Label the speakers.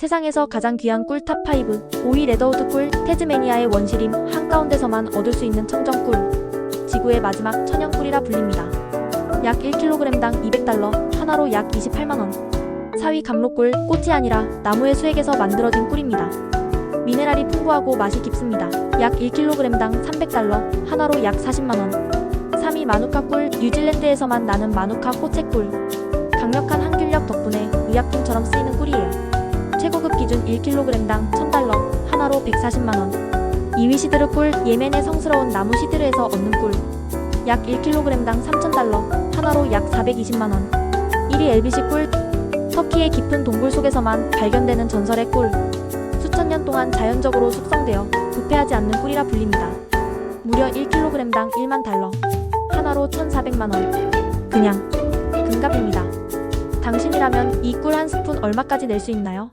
Speaker 1: 세상에서 가장 귀한 꿀 탑5 5위 레더우드 꿀 테즈메니아의 원시림 한가운데서만 얻을 수 있는 청정꿀 지구의 마지막 천연꿀이라 불립니다. 약 1kg당 200달러 하나로 약 28만원 4위 감로꿀 꽃이 아니라 나무의 수액에서 만들어진 꿀입니다. 미네랄이 풍부하고 맛이 깊습니다. 약 1kg당 300달러 하나로 약 40만원 3위 마누카 꿀 뉴질랜드에서만 나는 마누카 꽃의 꿀 강력한 항균력 덕분에 의약품처럼 쓰이는 꿀이에요. 최고급 기준 1kg당 1000달러, 하나로 140만원. 2위 시드르 꿀, 예멘의 성스러운 나무 시드르에서 얻는 꿀. 약 1kg당 3000달러, 하나로 약 420만원. 1위 LBC 꿀, 터키의 깊은 동굴 속에서만 발견되는 전설의 꿀. 수천 년 동안 자연적으로 숙성되어 부패하지 않는 꿀이라 불립니다. 무려 1kg당 1만 달러, 하나로 1,400만원. 그냥 금값입니다. 당신이라면 이 꿀 한 스푼 얼마까지 낼 수 있나요?